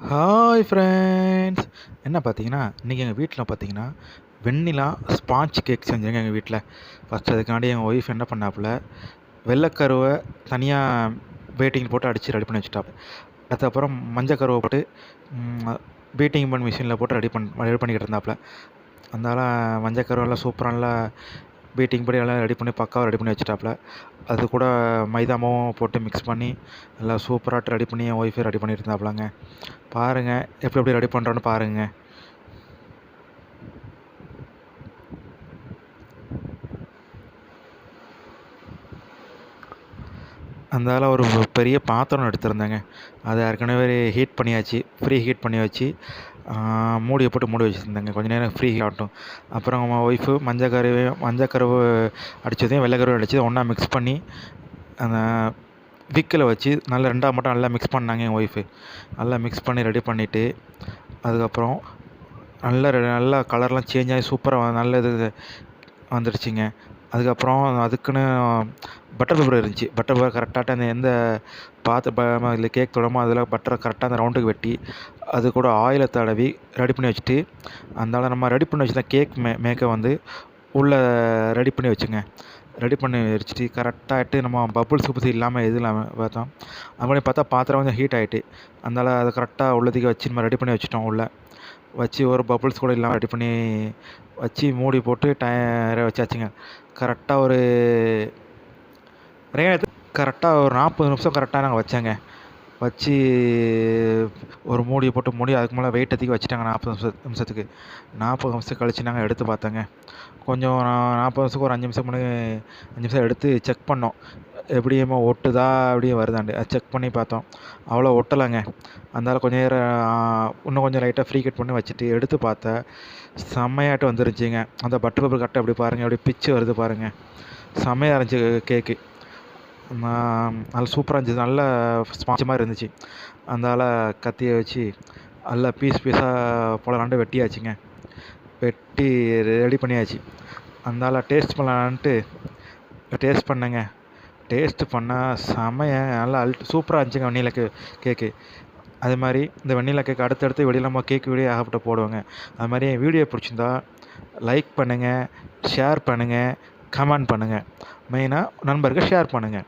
Hi friends என்ன பார்த்தீங்கன்னா இன்றைக்கி எங்கள் வீட்டில் பார்த்தீங்கன்னா வெண்ணிலா ஸ்பாஞ்ச் கேக் செஞ்சேங்க எங்கள் வீட்டில் ஃபஸ்ட்டு அதுக்காண்டி எங்கள் ஒய்ஃப் என்ன பண்ணாப்புல வெள்ளைக்கருவை தனியாக பேட்டிங் போட்டு அடித்து ரெடி பண்ணி வச்சுட்டாப்பு அதுக்கப்புறம் மஞ்சள் கருவை போட்டு பீட்டிங் பண்ண மிஷினில் போட்டு ரெடி பண் ரெடி பண்ணிக்கிட்டு இருந்தாப்புல. அதனால் மஞ்சள் கருவெல்லாம் சூப்பராக நல்லா பீட்டிங் படி எல்லாம் ரெடி பண்ணி பக்காவாக ரெடி பண்ணி வச்சுட்டாப்புல. அது கூட மைதாமாவும் போட்டு மிக்ஸ் பண்ணி நல்லா சூப்பராக ரெடி பண்ணி என் ஒய்ஃபே ரெடி பண்ணிட்டு இருந்தாப்புலங்க பாருங்கள் எப்படி எப்படி ரெடி பண்ணுறோன்னு பாருங்கள் அந்தால ஒரு பெரிய பாத்திரம் எடுத்திருந்தேங்க. அதை ஏற்கனவே ஹீட் பண்ணியாச்சு ஃப்ரீ ஹீட் பண்ணி வச்சு மூடியை போட்டு மூடி வச்சுருந்தேங்க. கொஞ்ச நேரம் ஃப்ரீ ஹீட் ஆகட்டும். அப்புறம் அவங்க ஒய்ஃபு மஞ்சள் கருவு மஞ்சள் கருவு அடித்ததையும் வெள்ளை கருவு அடித்ததையும் ஒன்றா மிக்ஸ் பண்ணி அந்த விக்கில் வச்சு நல்லா ரெண்டாக மட்டும் நல்லா மிக்ஸ் பண்ணாங்க என் ஒய்ஃபு நல்லா மிக்ஸ் பண்ணி ரெடி பண்ணிவிட்டு அதுக்கப்புறம் நல்ல நல்லா கலர்லாம் சேஞ்ச் ஆகி சூப்பராக நல்ல இது வந்துடுச்சுங்க. அதுக்கப்புறம் அதுக்குன்னு பட்டர் பேப்பர் இருந்துச்சு. பட்டர் பேப்பர் கரெக்டாக அந்த எந்த பாத்திர இல்லை கேக் தொடமோ அதில் பட்டரை கரெக்டாக அந்த ரவுண்டுக்கு வெட்டி அது கூட ஆயிலை தடவி ரெடி பண்ணி வச்சுட்டு அதனால் நம்ம ரெடி பண்ணி வச்சுருந்த கேக் மே மேக்கை வந்து உள்ளே ரெடி பண்ணி வச்சுங்க. ரெடி பண்ணி வச்சுட்டு கரெக்டாகிட்டு நம்ம பபுள்ஸ் பற்றி இல்லாமல் எது இல்லாமல் பார்த்தோம். அப்படி பார்த்தா பாத்திரம் கொஞ்சம் ஹீட் ஆகிட்டு அதனால் அதை கரெக்டாக உள்ளதுக்கு வச்சு நம்ம ரெடி பண்ணி வச்சுட்டோம் உள்ளே. வச்சு ஒரு பபுள்ஸ் கூட இல்லாமல் ரெடி பண்ணி வச்சு மூடி போட்டு டயரை வச்சாச்சுங்க. கரெக்டாக ஒரு கரெக்டாக ஒரு நாற்பது நிமிஷம் கரெக்டாக நாங்கள் வச்சேங்க. வச்சு ஒரு மூடியை போட்டு மூடி அதுக்கு மேலே வெயிட் அதிகம் வச்சுட்டாங்க நாற்பது நிமிஷம் நிமிஷத்துக்கு. நாற்பது நிமிஷம் கழித்து நாங்கள் எடுத்து பார்த்தோங்க. கொஞ்சம் நாற்பது நிமிஷத்துக்கு ஒரு அஞ்சு நிமிஷம் முன்னாடி அஞ்சு நிமிஷம் எடுத்து செக் பண்ணோம். எப்படியுமா ஒட்டுதா அப்படியே வருதாண்டு. அது செக் பண்ணி பார்த்தோம். அவ்வளோ ஒட்டலைங்க. அதனால் கொஞ்சம் நேரம் இன்னும் கொஞ்சம் லைட்டாக ஃப்ரீ கட் பண்ணி வச்சுட்டு எடுத்து பார்த்தேன் செம்மையாட்டு வந்துருச்சுங்க. அந்த பட்டர் பேப்பர் கட்டை அப்படி பாருங்கள் அப்படி பிச்சு வருது பாருங்கள் செம்மையாக இருந்துச்சு கேக்கு நல்லா சூப்பராக இருந்துச்சு. நல்ல ஸ்பாஞ்ச் மாதிரி இருந்துச்சு. அதனால் கத்தியை வச்சு நல்லா பீஸ் பீஸாக போடலான்ட்டு வெட்டியாச்சுங்க. வெட்டி ரெடி பண்ணியாச்சு. அதனால் டேஸ்ட் பண்ணலான்ட்டு டேஸ்ட் பண்ணேங்க. டேஸ்ட்டு பண்ணால் செமைய நல்லா அல்ட் சூப்பராக இருந்துச்சுங்க வெண்ணிலா கே கேக்கு. அது மாதிரி இந்த வெண்ணிலா கேக் அடுத்தடுத்து வெளியில் நம்ம கேக் வீடியோ ஆகப்பட்ட போடுவோங்க. அது மாதிரி என் வீடியோ பிடிச்சிருந்தா லைக் பண்ணுங்கள் ஷேர் பண்ணுங்கள் கமெண்ட் பண்ணுங்கள் மெயினாக நண்பருக்கு ஷேர் பண்ணுங்கள்